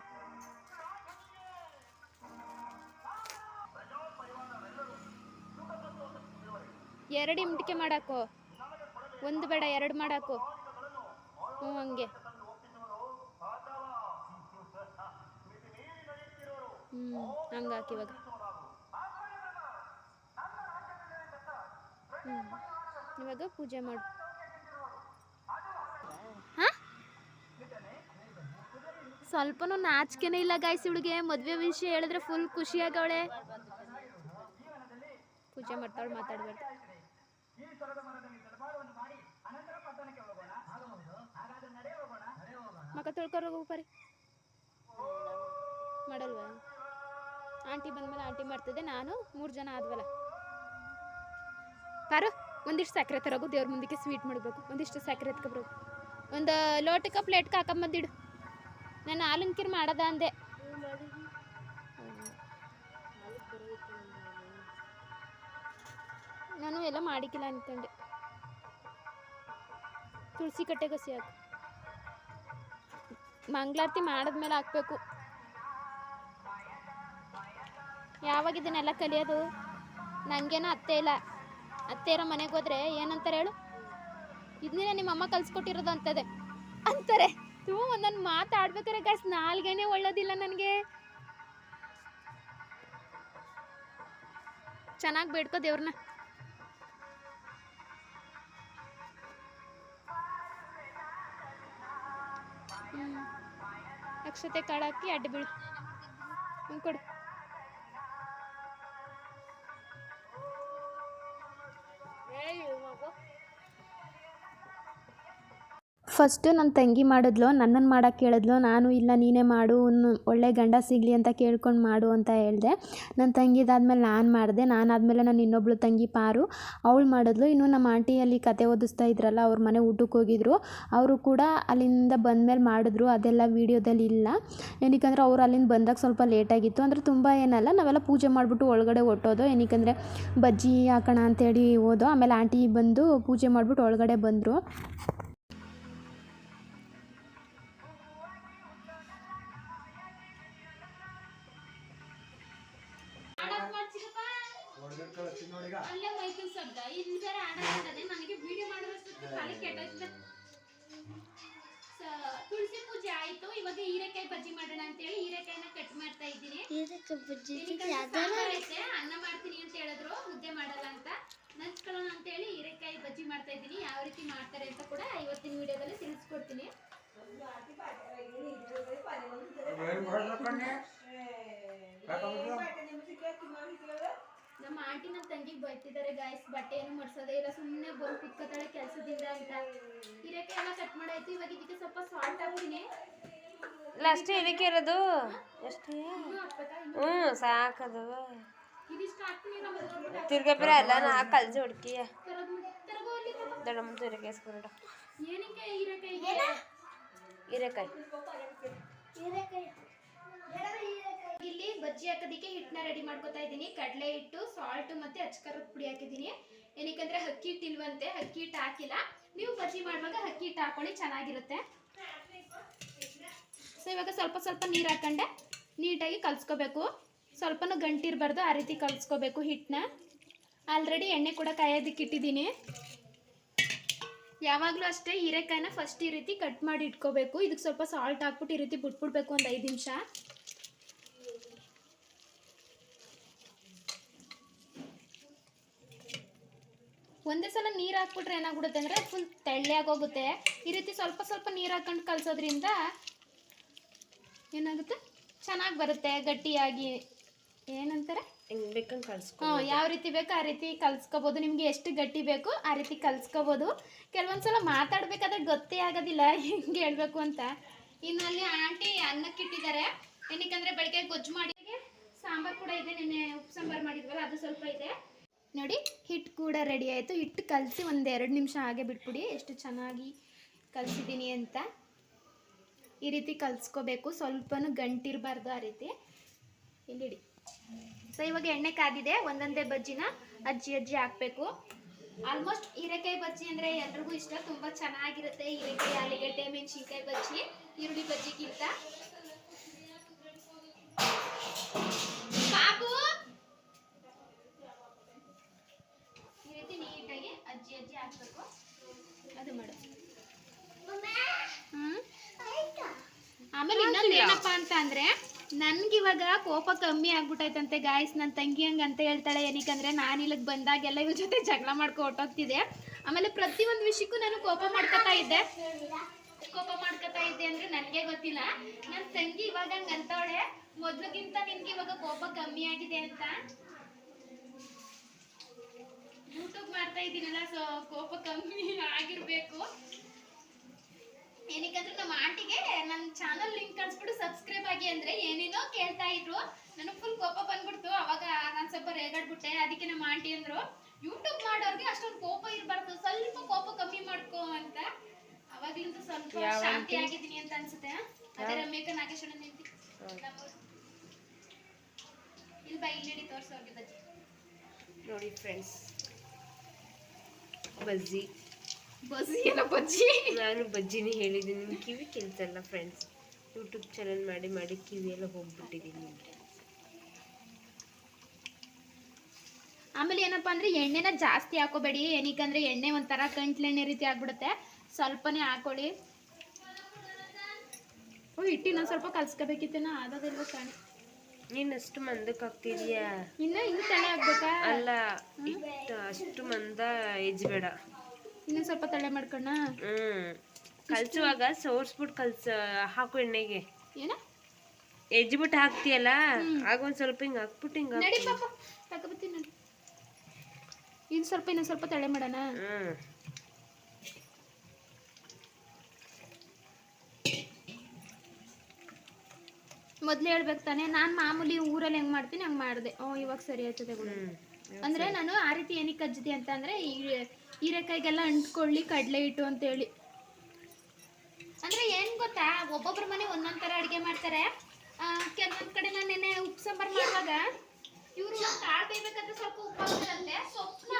[SPEAKER 1] ಎರಡು ಇಮ್ಟಿಕೆ ಮಾಡಾಕೋ. ಒಂದು ಬೇಡ, ಎರಡು ಮಾಡಾಕೋ. ಹ್ಞೂ ಹಂಗೆ. ಹ್ಞೂ ಹಂಗೆ ಇವಾಗ. ಹ್ಞೂ ಇವಾಗ ಪೂಜೆ ಮಾಡು ಹಾಂ? ಸ್ವಲ್ಪನೂ ನಾಚಿಕೆನೇ ಇಲ್ಲ ಗಾಯ್ಸ್ ಇವಳಿಗೆ ಮದುವೆ ವಿಷಯ ಹೇಳಿದ್ರೆ ಫುಲ್ ಖುಷಿಯಾಗವಳೆ ಪೂಜೆ ಮಾಡ್ತಾಳೆ ಮಾತಾಡ್ಬಾರ್ದು. ಮಕ್ಕ ಹೋಗೋ ಪರಿ. ಮಾಡಲ್ವಾ? ಆಂಟಿ ಬಂದ್ಮೇಲೆ ಆಂಟಿ ಮಾಡ್ತಿದ್ದೆ. ನಾನು ಮೂರು ಜನ ಆದ್ವಲ್ಲ. ಪಾರು, ಒಂದಿಷ್ಟು ಸಕ್ಕರೆ ತರೋಗು, ದೇವ್ರ ಮುಂದಕ್ಕೆ ಸ್ವೀಟ್ ಮಾಡಬೇಕು. ಒಂದಿಷ್ಟು ಸಕ್ಕರೆ ಎತ್ಕೊಬರೋದು ಒಂದು ಲೋಟಕ್ಕೆ ಪ್ಲೇಟ್ಗೆ ಹಾಕೊಂಬಂದಿಡು ನಾನು ಆಲಂಕಿರ್ ಮಾಡದ ಅಂದೆ. ನಾನು ಎಲ್ಲ ಮಾಡಿಕ್ಕಿಲ್ಲ ಅನ್ಕೊಂಡೆ. ತುಳಸಿ ಕಟ್ಟೆ ಗಸಿ ಹಾಕು. ಮಂಗಳಾರತಿ ಮಾಡಿದ್ಮೇಲೆ ಹಾಕ್ಬೇಕು. ಯಾವಾಗ ಇದನ್ನೆಲ್ಲ ಕಲಿಯೋದು? ನನಗೇನೋ ಅತ್ತೆ ಇಲ್ಲ. ಅತ್ತೆ ಇರೋ ಮನೆಗೆ ಹೋದ್ರೆ ಏನಂತಾರೆ ಹೇಳು? ಇದನ್ನೇ ನಿಮ್ಮ ಅಮ್ಮ ಕಲ್ಸ್ಕೊಟ್ಟಿರೋದು ಅಂತದೆ ಅಂತಾರೆ. ತೂ ಒಂದೊಂದು ಮಾತಾಡ್ಬೇಕಾರೆ ಗೈಸ್ ನಾಲ್ಗೇನೆ ಒಳ್ಳೋದಿಲ್ಲ ನನಗೆ. ಚೆನ್ನಾಗಿ ಬೇಡ್ಕೋ ದೇವ್ರನ್ನ. ಅಕ್ಷತೆ ಕಾಳಾಕಿ ಅಡ್ಡ ಬೀಳು. ಹ್ಞೂ ಕೊಡು ಫಸ್ಟು ನನ್ನ ತಂಗಿ ಮಾಡಿದ್ಲು ನನ್ನನ್ನು ಮಾಡೋಕ್ಕೆ ಕೇಳಿದ್ಲು ನಾನು ಇಲ್ಲ ನೀನೇ ಮಾಡು ಒಳ್ಳೆ ಗಂಡ ಸಿಗಲಿ ಅಂತ ಕೇಳ್ಕೊಂಡು ಮಾಡು ಅಂತ ಹೇಳಿದೆ. ನನ್ನ ತಂಗಿದಾದ್ಮೇಲೆ ನಾನು ಮಾಡಿದೆ ನಾನಾದ್ಮೇಲೆ ನನ್ನ ಇನ್ನೊಬ್ಳು ತಂಗಿ ಪಾರು. ಅವಳು ಮಾಡಿದ್ಲು, ಇನ್ನು ನಮ್ಮ ಆಂಟಿ ಅಲ್ಲಿ ಕತೆ ಓದಿಸ್ತಾ ಇದ್ರಲ್ಲ, ಅವ್ರ ಮನೆ ಊಟಕ್ಕೆ ಹೋಗಿದ್ರು. ಅವರು ಕೂಡ ಅಲ್ಲಿಂದ ಬಂದಮೇಲೆ ಮಾಡಿದ್ರು, ಅದೆಲ್ಲ ವೀಡಿಯೋದಲ್ಲಿ ಇಲ್ಲ. ಏನಕ್ಕಂದ್ರೆ ಅವ್ರು ಅಲ್ಲಿಂದ ಬಂದಾಗ ಸ್ವಲ್ಪ ಲೇಟಾಗಿತ್ತು ಅಂದರೆ ತುಂಬ ಏನಲ್ಲ, ನಾವೆಲ್ಲ ಪೂಜೆ ಮಾಡಿಬಿಟ್ಟು ಒಳಗಡೆ ಹೊಟ್ಟೋದು ಏನಕ್ಕಂದರೆ ಬಜ್ಜಿ ಹಾಕೋಣ ಅಂತೇಳಿ ಹೋದೋ, ಆಮೇಲೆ ಆಂಟಿ ಬಂದು ಪೂಜೆ ಮಾಡಿಬಿಟ್ಟು ಒಳಗಡೆ ಬಂದರು. ತುಳಸಿ ಪೂಜೆ ಆಯ್ತು. ಇವಾಗ ಹೀರೆಕಾಯಿ ಬಜ್ಜಿ ಮಾಡೋಣ ಅಂತ ಹೇಳಿ ಹೀರೆಕಾಯಿನ ಕಟ್ ಮಾಡ್ತಾ ಇದ್ದೀನಿ. ಐತೆ. ಅನ್ನ ಮಾಡ್ತೀನಿ ಅಂತ ಹೇಳಿದ್ರು. ಮುದ್ದೆ ಮಾಡಲ್ಲ ಅಂತ. ನಂಚ್ಕೊಳ್ಳೋಣ ಅಂತ ಹೇಳಿ ಹೀರೆಕಾಯಿ ಬಜ್ಜಿ ಮಾಡ್ತಾ ಇದ್ದೀನಿ. ಯಾವ ರೀತಿ ಮಾಡ್ತಾರೆ ಅಂತ ಕೂಡ ಇವತ್ತಿನ ವಿಡಿಯೋದಲ್ಲಿ ತಿಳಿಸ್ಕೊಡ್ತೀನಿ. ನಮ್ಮ ಆಂಟಿ ನನ್ನ ತಂಗಿಗೆ ಬೈತಿದ್ದಾರೆ ಗಾಯ್ಸ್ ಬಟ್ಟೆ ಏನು ಮಡ್ಸೋದೇ ಇಲ್ಲ ಸುಮ್ಮನೆ ಬಂದು ಕುತ್ಕೋತಾಳೆ ಕೆಲಸದಿಂದ ಅಂತ. ಹೀರೆಕಾಯಿ ಎಲ್ಲ ಕಟ್ ಮಾಡಾಯ್ತು ಇವಾಗ ಇದಕ್ಕೆ ಸ್ವಲ್ಪ ಸಾಲ್ಟ್ ಹಾಕ್ತೀನಿ.
[SPEAKER 2] ಅಷ್ಟೇ ಇದಕ್ಕೆ ಇರೋದು?
[SPEAKER 1] ಇನ್ನು
[SPEAKER 2] ಹ್ಞೂ ಸಾಕದು.
[SPEAKER 1] ನಮ್ಮ
[SPEAKER 2] ತಿರ್ಗಪ್ಪಿರ ಎಲ್ಲ ನಾ ಕಲ್ಸಿ ಹುಡ್ಕಿಯ
[SPEAKER 1] ದಡಮ್ಮ ತರಗು ಅಲ್ಲಿ ತಗೋ.
[SPEAKER 2] ದೊಡ್ಡಮ್ಮ ತಿರ್ಗಿ ಇಸ್ಕೊಡ
[SPEAKER 1] ಏನಕ್ಕೆ ಹೀರೆಕಾಯಿಗೆ
[SPEAKER 2] ಹೀರೆಕಾಯಿ.
[SPEAKER 1] ಇಲ್ಲಿ ಬಜ್ಜಿ ಹಾಕೋದಿಕ್ಕೆ ಹಿಟ್ಟನ್ನ ರೆಡಿ ಮಾಡ್ಕೊತಾ ಇದ್ದೀನಿ. ಕಡಲೆ ಹಿಟ್ಟು ಸಾಲ್ಟ್ ಮತ್ತೆ ಅಚ್ಕರದ ಪುಡಿ ಹಾಕಿದ್ದೀನಿ. ಏನಕ್ಕಂದ್ರೆ ಅಕ್ಕಿ ಹಿಟ್ಟು ಇಲ್ವಂತೆ, ಅಕ್ಕಿ ಹಿಟ್ಟು ಹಾಕಿಲ್ಲ. ನೀವು ಬಜ್ಜಿ ಮಾಡುವಾಗ ಅಕ್ಕಿ ಹಿಟ್ಟು ಹಾಕೊಳ್ಳಿ, ಚೆನ್ನಾಗಿರುತ್ತೆ. ಸೊ ಇವಾಗ ಸ್ವಲ್ಪ ಸ್ವಲ್ಪ ನೀರು ಹಾಕೊಂಡೆ. ನೀಟಾಗಿ ಕಲ್ಸ್ಕೋಬೇಕು. ಸ್ವಲ್ಪನೂ ಗಂಟಿರಬಾರ್ದು, ಆ ರೀತಿ ಕಲ್ಸ್ಕೋಬೇಕು ಹಿಟ್ಟನ್ನ. ಆಲ್ರೆಡಿ ಎಣ್ಣೆ ಕೂಡ ಕಾಯೋದಕ್ಕೆ ಇಟ್ಟಿದ್ದೀನಿ. ಯಾವಾಗಲೂ ಅಷ್ಟೇ ಹೀರೆಕಾಯಿನ ಫಸ್ಟ್ ಈ ರೀತಿ ಕಟ್ ಮಾಡಿ ಇಟ್ಕೋಬೇಕು. ಇದಕ್ಕೆ ಸ್ವಲ್ಪ ಸಾಲ್ಟ್ ಹಾಕ್ಬಿಟ್ಟು ಈ ರೀತಿ ಬಿಟ್ಬಿಡ್ಬೇಕು ಒಂದು ಐದು ನಿಮಿಷ. ಒಂದೇ ಸಲ ನೀರು ಹಾಕ್ಬಿಟ್ರೆ ಏನಾಗ್ಬಿಡುತ್ತೆ ಅಂದರೆ ಫುಲ್ ತೆಳ್ಳಾಗೋಗುತ್ತೆ ಈ ರೀತಿ ಸ್ವಲ್ಪ ಸ್ವಲ್ಪ ನೀರು ಹಾಕೊಂಡು ಕಲಸೋದ್ರಿಂದ ಏನಾಗುತ್ತೆ? ಚೆನ್ನಾಗಿ ಬರುತ್ತೆ ಗಟ್ಟಿಯಾಗಿ. ಏನಂತಾರೆ? ಹಾಂ ಯಾವ ರೀತಿ ಬೇಕೋ ಆ ರೀತಿ ಕಲ್ಸ್ಕೋಬೋದು. ನಿಮಗೆ ಎಷ್ಟು ಗಟ್ಟಿ ಬೇಕು ಆ ರೀತಿ ಕಲ್ಸ್ಕೋಬೋದು. ಕೆಲವೊಂದ್ಸಲ ಮಾತಾಡ್ಬೇಕಾದ್ರೆ ಗೊತ್ತೇ ಆಗೋದಿಲ್ಲ ಹೆಂಗೆ ಹೇಳ್ಬೇಕು ಅಂತ. ಇನ್ನು ಅಲ್ಲಿ ಆಂಟಿ ಅನ್ನಕ್ಕೆ ಇಟ್ಟಿದ್ದಾರೆ. ಏನಕ್ಕಂದ್ರೆ ಬೆಳಗ್ಗೆ ಗೊಜ್ಜು ಮಾಡಿ ಸಾಂಬಾರು ಕೂಡ ಇದೆ. ನಿನ್ನೆ ಉಪ್ಪು ಸಾಂಬಾರು ಮಾಡಿದ್ವಲ್ಲ ಅದು ಸ್ವಲ್ಪ ಇದೆ. ನೋಡಿ ಹಿಟ್ಟು ಕೂಡ ರೆಡಿ ಆಯಿತು. ಹಿಟ್ಟು ಕಲಸಿ ಒಂದು ಎರಡು ನಿಮಿಷ ಹಾಗೆ ಬಿಟ್ಬಿಡಿ. ಎಷ್ಟು ಚೆನ್ನಾಗಿ ಕಲಿಸಿದ್ದೀನಿ ಅಂತ. ಈ ರೀತಿ ಕಲಸ್ಕೋಬೇಕು. ಸ್ವಲ್ಪನೂ ಗಂಟಿರಬಾರ್ದು ಆ ರೀತಿ. ಇಲ್ಲಿಡಿ ಸೊ ಇವಾಗ ಎಣ್ಣೆ ಕಾದಿದೆ. ಒಂದೊಂದೇ ಬಜ್ಜಿನ ಅಜ್ಜಿ ಅಜ್ಜಿ ಹಾಕಬೇಕು. ಆಲ್ಮೋಸ್ಟ್ ಹೀರೆಕಾಯಿ ಬಜ್ಜಿ ಅಂದರೆ ಎಲ್ರಿಗೂ ಇಷ್ಟ. ತುಂಬ ಚೆನ್ನಾಗಿರುತ್ತೆ ಹೀರೆಕಾಯಿ, ಆಲೂಗಡ್ಡೆ, ಮೆಣಸಿನ್ಕಾಯಿ ಬಜ್ಜಿ, ಈರುಳ್ಳಿ ಬಜ್ಜಿಗಿಂತ ಬಾಬು ಈ ರೀತಿ ಅಜ್ಜಿ ಹಾಕ್ಬೇಕು. ಅದು ಮಾಡು. ಹ್ಮ್. ಆಮೇಲೆ ಇನ್ನೊಂದು ಏನಪ್ಪಾ ಅಂತ ಅಂದ್ರೆ ನನ್ಗಿವಾಗ ಕೋಪ ಕಮ್ಮಿ ಆಗ್ಬಿಟ್ಟೈತಂತೆ ಗಾಯ್ಸ್ ನನ್ನ ತಂಗಿ ಹಂಗೆ ಅಂತ ಹೇಳ್ತಾಳೆ ಏನಕ್ಕಂದ್ರೆ ನಾನು ಇಲ್ಲಿಗೆ ಬಂದಾಗೆಲ್ಲ ಇವ್ರ ಜೊತೆ ಜಗಳ ಮಾಡ್ಕೊ ಹೊಟ್ಟೋಗ್ತಿದೆ ಆಮೇಲೆ ಪ್ರತಿಯೊಂದು ವಿಷಯಕ್ಕೂ ನಾನು ಕೋಪ ಮಾಡ್ಕೊತಾ ಇದ್ದೆ. ಕೋಪ ಮಾಡ್ಕೊತಾ ಇದ್ದೆ ಅಂದ್ರೆ ನನಗೆ ಗೊತ್ತಿಲ್ಲ. ನನ್ನ ತಂಗಿ ಇವಾಗ ಹಂಗೆ ಅಂತವಳೆ. ಮೊದ್ಲಗಿಂತ ನಿನ್ಗೆ ಇವಾಗ ಕೋಪ ಕಮ್ಮಿ ಆಗಿದೆ ಅಂತ. ಯೂಟ್ಯೂಬ್ ಮಾಡ್ತಾ ಇದ್ದೀನಲ್ಲ ಸೊ ಕೋಪ ಕಮ್ಮಿ ಆಗಿರ್ಬೇಕು. ಏನಕ್ಕಂದ್ರೆ ನಮ್ಮ ಆಂಟಿಗೆ ನನ್ನ ಚಾನಲ್ ಲಿಂಕ್ ಕಳ್ಸ್ಬಿಟ್ಟು ಸಬ್ಸ್ಕ್ರೈಬ್ ಆಗಿ ಅಂದ್ರೆ ಏನೇನೋ ಕೇಳ್ತಾ ಇದ್ರು. ನನಗೆ ಫುಲ್ ಕೋಪ ಬಂದ್ಬಿಡ್ತು ಅವಾಗ ನಾನು ಸ್ವಲ್ಪ ರೇಗಾಡ್ಬಿಟ್ಟೆ. ಅದಕ್ಕೆ ನಮ್ಮ ಆಂಟಿ ಅಂದ್ರು ಯೂಟ್ಯೂಬ್ ಮಾಡೋರ್ಗೆ ಅಷ್ಟೊಂದು ಕೋಪ ಇರಬಾರ್ದು ಸ್ವಲ್ಪ ಕೋಪ ಕಮ್ಮಿ ಮಾಡ್ಕೋ ಅಂತ. ಅವಾಗ್ಲಿಂದ ಸ್ವಲ್ಪ ಶಾಂತಿ ಆಗಿದ್ದೀನಿ ಅಂತ ಅನ್ಸುತ್ತೆ. ಅದೇ ರಮ್ಯಕ ನಾಗೇಶ್ವರ ನಿಂತಿ ಇಲ್ಲಿ ಬೈ ಇಲ್ಲಿ ತೋರ್ಸೋರ್ಗೆ ಬಜ್ಜಿ.
[SPEAKER 2] ನೋಡಿ ಫ್ರೆಂಡ್ಸ್ ಬಜ್ಜಿ.
[SPEAKER 1] ಬಜ್ಜಿ ಎಲ್ಲ ಬಜ್ಜಿ.
[SPEAKER 2] ನಾನು ಬಜ್ಜಿನೇ ಹೇಳಿದ್ದೀನಿ. ನಿಮ್ಮ ಕಿವಿ ಕೇಳ್ತಲ್ಲ ಫ್ರೆಂಡ್ಸ್ ಯೂಟ್ಯೂಬ್ ಚಾನಲ್ ಮಾಡಿ ಮಾಡಿ ಕಿವಿ ಎಲ್ಲ ಹೋಗ್ಬಿಟ್ಟಿದ್ದೀನಿ.
[SPEAKER 1] ಆಮೇಲೆ ಏನಪ್ಪಾ ಅಂದ್ರೆ ಎಣ್ಣೆನ ಜಾಸ್ತಿ ಹಾಕೋಬೇಡಿ. ಏನಕ್ಕಂದ್ರೆ ಎಣ್ಣೆ ಒಂಥರ ಕಂಟ್ಲೆಣ್ಣೆ ರೀತಿ ಆಗ್ಬಿಡುತ್ತೆ. ಸ್ವಲ್ಪನೇ ಹಾಕೊಳ್ಳಿ. ಓ ಹಿಟ್ಟಿನ ಸ್ವಲ್ಪ ಕಲ್ಸ್ಕೋಬೇಕಿತ್ತೇನೋ ಆಗೋದಿಲ್ವ ಕಾಣಿ?
[SPEAKER 2] ನೀನ್ ಅಷ್ಟು ಮಂದಕ್ಕೆ ಹಾಕ್ತಿದ್ಯಾ
[SPEAKER 1] ಇನ್ನು ಇನ್ನು ಆಗ್ಬೇಕಾ?
[SPEAKER 2] ಅಲ್ಲ ಇಷ್ಟು ಅಷ್ಟು ಮಂದ ಬೇಡ.
[SPEAKER 1] ಇನ್ನೊಂದು ಸ್ವಲ್ಪ ತಳೆ ಮಾಡ್ಕೊಂಡ
[SPEAKER 2] ಹ್ಮ್. ಕಲ್ಸುವಾಗ ಸೋರ್ಸ್ಬಿಟ್ಟು ಕಲ್ಸ ಹಾಕು ಎಣ್ಣೆಗೆ.
[SPEAKER 1] ಏನ?
[SPEAKER 2] ಎಜ್ಬಿಟ್ಟು ಹಾಕ್ತಿಯಲ್ಲ ಆಗ ಒಂದ್ ಸ್ವಲ್ಪ ಹಿಂಗ್ ಹಾಕ್ಬಿಟ್ಟು ಹಿಂಗ
[SPEAKER 1] ನಡಿ ಪಾಪ. ತಗೋಬತ್ತೀನಿ ಸ್ವಲ್ಪ ಇನ್ನೊಂದು ಸ್ವಲ್ಪ ತಳೆ ಮಾಡೋಣ?
[SPEAKER 2] ಹ್ಮ್.
[SPEAKER 1] ಮೊದ್ಲು ಹೇಳ್ಬೇಕು ತಾನೆ ನಾನು ಮಾಮೂಲಿ ಊರಲ್ಲಿ ಹೆಂಗ್ ಮಾಡ್ತೀನಿ ಹಂಗ್ ಮಾಡಿದೆ. ಓ ಇವಾಗ ಸರಿ ಆಯ್ತದೆ ಅಂದ್ರೆ ನಾನು ಆ ರೀತಿ ಏನಕ್ಕೆ ಕಜ್ಜಿದೆ ಅಂತ ಅಂದ್ರೆ ಹೀರೆಕಾಯಿಗೆಲ್ಲ ಅಂಟ್ಕೊಳ್ಳಿ ಕಡಲೆ ಹಿಟ್ಟು ಅಂತ ಹೇಳಿ. ಅಂದ್ರೆ ಏನ್ ಗೊತ್ತಾ ಒಬ್ಬೊಬ್ರ ಮನೆ ಒಂದೊಂದ್ ತರ ಅಡಿಗೆ ಮಾಡ್ತಾರೆ. ಆ, ಕೆಲವೊಂದ್ ಕಡೆ ನಾನು ನೆನೆ ಉಪ್ಪು ಸಾಂಬಾರ್ ಮಾಡುವಾಗ ಇವರು ಕಾಳು ಬೇಯ್ಬೇಕಂದ್ರೆ ಸ್ವಲ್ಪ ಉಪ್ಪು ಹಾಕ್ತಾರಂತೆ. ಸೊಪ್ಪನ್ನ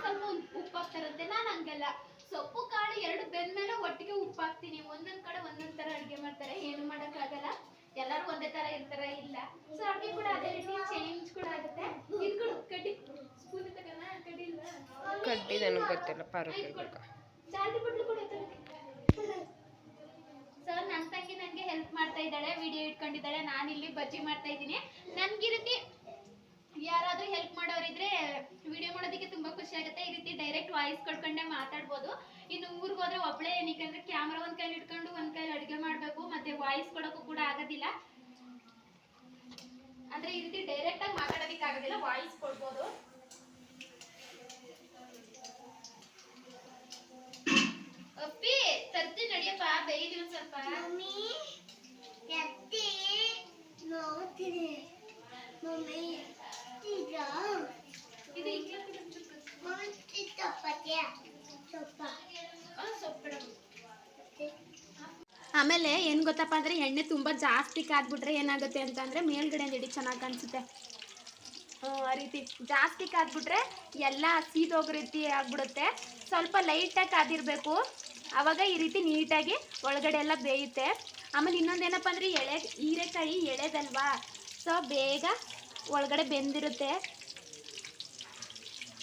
[SPEAKER 1] ಸ್ವಲ್ಪ ಉಪ್ಪು ಹಾಕ್ತಾರಂತೆ. ನಾನು ಹಂಗಲ್ಲ. ಸೊಪ್ಪು ಕಾಳು ಎರಡು ಬೆಂದ್ಮೇಲೆ ಒಟ್ಟಿಗೆ ಉಪ್ಪು ಹಾಕ್ತೀನಿ. ಒಂದೊಂದ್ ಕಡೆ ಒಂದೊಂದ್ ತರ ಅಡಿಗೆ ಮಾಡ್ತಾರೆ. ಏನು ಮಾಡಕ್ಕಾಗಲ್ಲ. ಎಲ್ಲರೂ ಒಂದೇ ತರ ಇರ್ತಾರ? ಇಲ್ಲ. ಸೊ ಅವ್ರಿಗೆ ಕೂಡ ಅದೇ ರೀತಿ ಚೇಂಜ್ ಕೂಡ ಆಗುತ್ತೆ. ಇದ್ಗಳು ಕಡ್ಡಿ ಕಡ್ಡಿ ಇಲ್ಲ.
[SPEAKER 2] ಕಡ್ಡಿ ನನಗೆ ಗೊತ್ತಿಲ್ಲ
[SPEAKER 1] ಕೂಡ. ಸರ್ ನನ್ನ ತಂಗಿ ನನಗೆ ಹೆಲ್ಪ್ ಮಾಡ್ತಾ ಇದ್ದಾಳೆ ವಿಡಿಯೋ ಇಟ್ಕೊಂಡಿದ್ದಾಳೆ. ನಾನು ಇಲ್ಲಿ ಬಜ್ಜಿ ಮಾಡ್ತಾ ಇದ್ದೀನಿ. ನನ್ಗೆ ಈ ರೀತಿ ಯಾರಾದ್ರೂ ಹೆಲ್ಪ್ ಮಾಡೋರಿದ್ರೆ ವಿಡಿಯೋ ಮಾಡೋದಕ್ಕೆ ತುಂಬಾ ಖುಷಿ ಆಗುತ್ತೆ. ಈ ರೀತಿ ಡೈರೆಕ್ಟ್ ವಾಯ್ಸ್ ಕೊಡ್ಕೊಂಡೆ ಮಾತಾಡ್ಬೋದು. ಇನ್ನು ಊರಿಗೆ ಹೋದ್ರೆ ಒಬ್ಳೆ ಏನಕ್ಕೆ ಕ್ಯಾಮ್ರಾ ಒಂದ್ ಕೈಲಿ ಇಟ್ಕೊಂಡು ಒಂದ್ ಕೈಲಿ ಅಡುಗೆ ಮಾಡ್ಬೇಕು ಮತ್ತೆ ವಾಯ್ಸ್ ಕೊಡೋಕ್ಕೂ ಕೂಡ ಆಗೋದಿಲ್ಲ ಅಂದ್ರೆ ಈ ರೀತಿ ಡೈರೆಕ್ಟ್ ಆಗಿ ಮಾತಾಡೋದಕ್ಕೆ ಆಗೋದಿಲ್ಲ ವಾಯ್ಸ್ ಕೊಡ್ಬೋದು. ಅಪ್ಪಿ ತರ್ತಿ ನಡಿಯಪ್ಪ ಒಂದ್ ಸ್ವಲ್ಪ. ಇದು ಸೊಪ್ಪ ಚುಕ್ಕ. ಆ, ಸೊಪ್ಪು ಬಿಡು. ಆಮೇಲೆ ಏನು ಗೊತ್ತಪ್ಪ ಅಂದರೆ ಎಣ್ಣೆ ತುಂಬ ಜಾಸ್ತಿ ಕಾದ್ಬಿಟ್ರೆ ಏನಾಗುತ್ತೆ ಅಂತ ಅಂದರೆ ಮೇಲ್ಗಡೆ ನಡಿ ಚೆನ್ನಾಗಿ ಹ್ಮ್, ಆ ರೀತಿ ಜಾಸ್ತಿ ಕಾದ್ಬಿಟ್ರೆ ಎಲ್ಲ ಸೀದೋಗೋ ರೀತಿ ಆಗ್ಬಿಡುತ್ತೆ. ಸ್ವಲ್ಪ ಲೈಟಾಗಿ ಕಾದಿರಬೇಕು. ಆವಾಗ ಈ ರೀತಿ ನೀಟಾಗಿ ಒಳಗಡೆ ಎಲ್ಲ ಬೇಯುತ್ತೆ. ಆಮೇಲೆ ಇನ್ನೊಂದೇನಪ್ಪ ಅಂದರೆ ಎಳೆ ಹೀರೆಕಾಯಿ ಎಳೆದಲ್ವಾ? ಸೊ ಬೇಗ ಒಳಗಡೆ ಬೆಂದಿರುತ್ತೆ.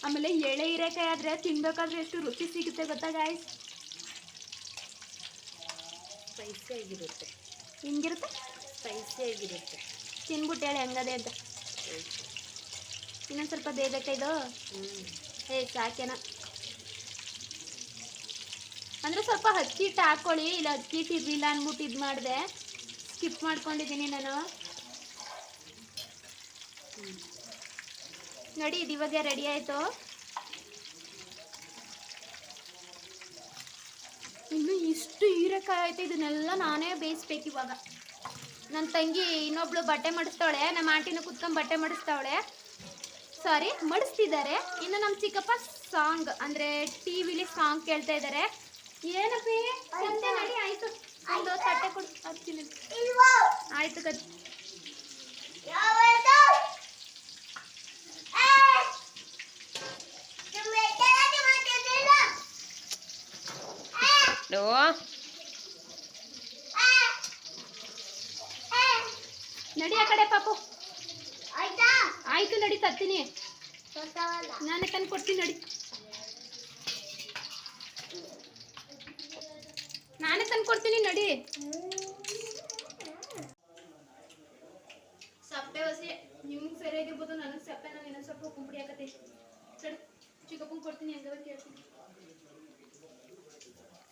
[SPEAKER 1] ಆಮೇಲೆ ಎಳೆ ಹೀರೆಕಾಯಿ ಆದರೆ ತಿನ್ಬೇಕಾದ್ರೆ ಎಷ್ಟು ರುಚಿ ಸಿಗುತ್ತೆ ಗೊತ್ತಾ ಗಾಯ್ಸ್
[SPEAKER 2] ಸ್ಪೈಸಿ ಆಗಿರುತ್ತೆ.
[SPEAKER 1] ಹಿಂಗಿರುತ್ತೆ?
[SPEAKER 2] ಸ್ಪೈಸಿಯಾಗಿರುತ್ತೆ
[SPEAKER 1] ತಿನ್ಬಿಟ್ಟು ಹೇಳಿ ಹೆಂಗದೆ ಅಂತ. ಇನ್ನೊಂದು ಸ್ವಲ್ಪ ಬೇಯಬೇಕಾ ಇದು? ಏ ಸಾಕೇನ ಅಂದರೆ ಸ್ವಲ್ಪ ಹಕ್ಕಿ ಹಿಟ್ಟು ಹಾಕ್ಕೊಳ್ಳಿ ಇಲ್ಲ ಹಕ್ಕಿ ಹಿಟ್ಟು ಇರಲಿಲ್ಲ ಅಂದ್ಬಿಟ್ಟು ಇದು ಮಾಡಿದೆ. ಸ್ಕಿಪ್ ಮಾಡ್ಕೊಂಡಿದ್ದೀನಿ ನಾನು. ನೋಡಿ ಇದು ಇವಾಗ ರೆಡಿ ಆಯಿತು. ಇನ್ನು ಇಷ್ಟು ಹೀರೆಕಾಯಿ ಆಯ್ತು ಇದನ್ನೆಲ್ಲ ನಾನೇ ಬೇಯಿಸ್ಬೇಕು ಇವಾಗ. ನನ್ನ ತಂಗಿ ಇನ್ನೊಬ್ಳು ಬಟ್ಟೆ ಮಡಿಸ್ತಾಳೆ ನಮ್ಮ ಆಂಟಿನ ಕುತ್ಕೊಂಡು ಬಟ್ಟೆ ಮಾಡಿಸ್ತಾವಳೆ. ಸಾರಿ ಮಡಿಸ್ತಿದ್ದಾರೆ. ಇನ್ನು ನಮ್ಮ ಚಿಕ್ಕಪ್ಪ ಸಾಂಗ್ ಅಂದರೆ ಟಿ ವಿಲಿ ಸಾಂಗ್ ಕೇಳ್ತಾ ಇದ್ದಾರೆ ಏನಪ್ಪಿ? ಸಂತೆ ನಡಿ ಆಯಿತು. ಒಂದು ತಟ್ಟೆ ಕೊಡು ಆಯಿತು ಆಯ್ತು ಕತ್
[SPEAKER 2] ನೋ
[SPEAKER 1] ನಡಿ ಆ ಕಡೆ ಪಾಪು. ಆಯ್ತು? ನಡಿ ತರ್ತೀನಿ. ನಾನೇ ತಂದು ಕೊಡ್ತೀನಿ ನಡಿ. ನಾನೇ ತಂದು ಕೊಡ್ತೀನಿ ನಡಿ. ಸಪ್ಪೆ ಹೊಸಿ ನಿಮ್ಗೆ ಸರಿಯಾಗಿರ್ಬೋದು ನನಗೆ ಸಪ್ಪೆ ನಾನು ಇನ್ನೊಂದು ಸ್ವಲ್ಪ ಕುಂಬಡಿ ಹಾಕತ್ತೆ. ಸರಿ ಚಿಕ್ಕಪ್ಪಂಗೆ ಕೊಡ್ತೀನಿ ಹೆಂಗವ ಕೇಳ್ತೀನಿ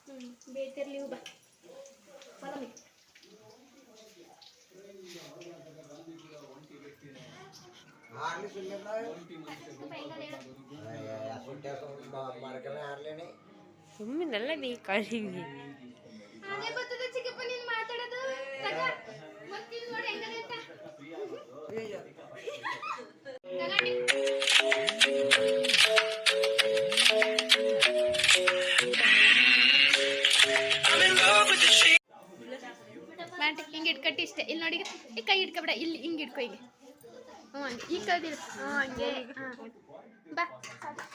[SPEAKER 1] ಹ್ಞೂ ಬೇಯ್ತಿರ್ಲಿ ಇವು ಬಾ ಬರಲಿ
[SPEAKER 2] ಸುಮ್ಮನೆಲ್ಲ ಬೇಕಾಳಿವಿ
[SPEAKER 1] ಹಾಗೆ ಬರ್ತದೆ ಚಿಕ್ಕಪ್ಪ ನೀನ್ ಮಾತಾಡೋದು ತಗ ಮತ್ತಿನ್ ನೋಡಿ ಹೆಂಗದೆ ನೀ. ಬ್ಯಾಂಟ್ ಹಿಂಗೆ ಇಟ್ಕಟ್ಟಿ ಇಷ್ಟೇ. ಇಲ್ಲಿ ನೋಡಿ ಈ ಕೈ ಇಟ್ಕೊಬೇಡ. ಇಲ್ಲಿ ಹಿಂಗೆ ಇಟ್ಕೊ ಈಗ ಹ್ಞೂ ಈ ಕೈ ಹ್ಞೂ ಹಂಗೆ. ಹಾಂ ಬಾ ಬಾ.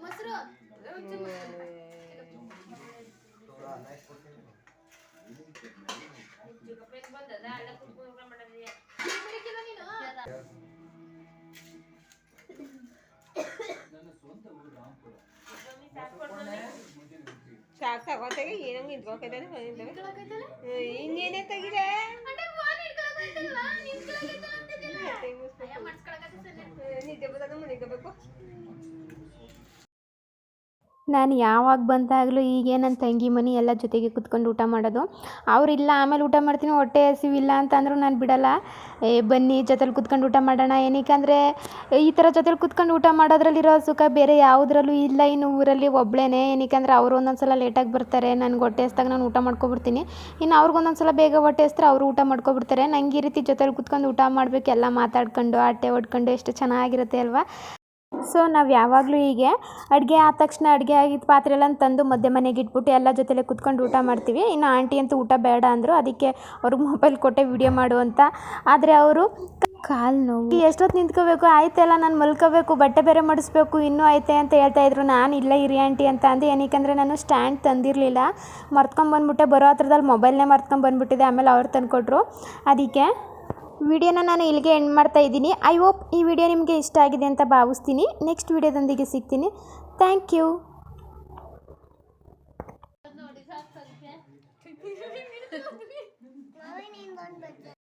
[SPEAKER 1] ಮೊಸರು?
[SPEAKER 3] ತಗೋತಾಗ ಏನಂಗ ನಿಂತ್ಕೊಳ್ಕೈತಾನೆ ಹಿಂಗೇನೆ ತೆಗಿಲೇ? ನಿದ್ದೆ ಬರೋದು ಮನಿಕೋಬೇಕು
[SPEAKER 1] ನಾನು ಯಾವಾಗ ಬಂದಾಗಲೂ ಹೀಗೆ ನನ್ನ ತಂಗಿ ಮನೆ ಎಲ್ಲ ಜೊತೆಗೆ ಕುತ್ಕೊಂಡು ಊಟ ಮಾಡೋದು. ಅವರಿಲ್ಲ ಆಮೇಲೆ ಊಟ ಮಾಡ್ತೀನಿ, ಹೊಟ್ಟೆ ಹಸಿವಿಲ್ಲ ಅಂತಂದ್ರು ನಾನು ಬಿಡಲ್ಲ. ಏ, ಬನ್ನಿ, ಜೊತೆಲಿ ಕುತ್ಕೊಂಡು ಊಟ ಮಾಡೋಣ. ಏನಕ್ಕೆ ಈ ಥರ ಜೊತೆಲಿ ಕುತ್ಕೊಂಡು ಊಟ ಮಾಡೋದ್ರಲ್ಲಿರೋ ಸುಖ ಬೇರೆ ಯಾವುದ್ರಲ್ಲೂ ಇಲ್ಲ. ಇನ್ನು ಊರಲ್ಲಿ ಒಬ್ಬಳೇನೆ ಏನಕ್ಕೆ ಅವರು ಒಂದೊಂದು ಸಲ ಲೇಟಾಗಿ ಬರ್ತಾರೆ. ನನಗೆ ಹೊಟ್ಟೆ ಹಸ್ದಾಗ ನಾನು ಊಟ ಮಾಡ್ಕೊಬಿಡ್ತೀನಿ. ಇನ್ನು ಅವ್ರಿಗೊಂದೊಂದು ಸಲ ಬೇಗ ಹೊಟ್ಟೆ ಹಸ್ತಾರೆ ಅವರು ಊಟ ಮಾಡ್ಕೊಬಿಡ್ತಾರೆ. ನಂಗೆ ಈ ರೀತಿ ಜೊತೆಲಿ ಕುತ್ಕೊಂಡು ಊಟ ಮಾಡಬೇಕು, ಎಲ್ಲ ಮಾತಾಡ್ಕೊಂಡು, ಆಟೆ ಹೊಡ್ಕೊಂಡು ಎಷ್ಟು ಚೆನ್ನಾಗಿರುತ್ತೆ ಅಲ್ವಾ? ಸೊ ನಾವು ಯಾವಾಗಲೂ ಹೀಗೆ ಅಡುಗೆ ಆದ ತಕ್ಷಣ ಅಡುಗೆ ಆಗಿದ್ದ ಪಾತ್ರೆ ಎಲ್ಲ ತಂದು ಮಧ್ಯೆ ಮನೆಗೆ ಇಟ್ಬಿಟ್ಟು ಎಲ್ಲ ಜೊತೆಲೆ ಕುತ್ಕೊಂಡು ಊಟ ಮಾಡ್ತೀವಿ. ಇನ್ನು ಆಂಟಿ ಅಂತೂ ಊಟ ಬೇಡ ಅಂದರು. ಅದಕ್ಕೆ ಅವ್ರಿಗೆ ಮೊಬೈಲ್ ಕೊಟ್ಟೆ ವಿಡಿಯೋ ಮಾಡು ಅಂತ ಆದರೆ ಅವರು ಕಾಲು ನೋವು. ಎಷ್ಟೊತ್ತು ನಿಂತ್ಕೋಬೇಕು? ಆಯ್ತಲ್ಲ ನಾನು ಮಲ್ಕೋಬೇಕು, ಬಟ್ಟೆ ಬೇರೆ ಮಡಿಸ್ಬೇಕು, ಇನ್ನೂ ಐತೆ ಅಂತ ಹೇಳ್ತಾ ಇದ್ರು. ನಾನು ಇಲ್ಲ ಇರಿ ಆಂಟಿ ಅಂತ ಅಂದೆ. ಏನಕ್ಕೆ ನಾನು ಸ್ಟ್ಯಾಂಡ್ ತಂದಿರಲಿಲ್ಲ. ಮರ್ತ್ಕೊಂಬಂದ್ಬಿಟ್ಟೆ ಬರೋ ಹತ್ರದಲ್ಲಿ ಮೊಬೈಲ್ನೇ ಮರ್ತ್ಕೊಂಬಂದ್ಬಿಟ್ಟಿದೆ ಆಮೇಲೆ ಅವ್ರು ತಂದುಕೊಟ್ರು. ಅದಕ್ಕೆ ವಿಡಿಯೋನ ನಾನು ಇಲ್ಲಿಗೆ ಎಂಡ್ ಮಾಡ್ತಾ ಇದ್ದೀನಿ. ಐ ಹೋಪ್ ಈ ವಿಡಿಯೋ ನಿಮಗೆ ಇಷ್ಟ ಆಗಿದೆ ಅಂತ ಭಾವಿಸ್ತೀನಿ. ನೆಕ್ಸ್ಟ್ ವಿಡಿಯೋದೊಂದಿಗೆ ಸಿಗ್ತೀನಿ. Thank you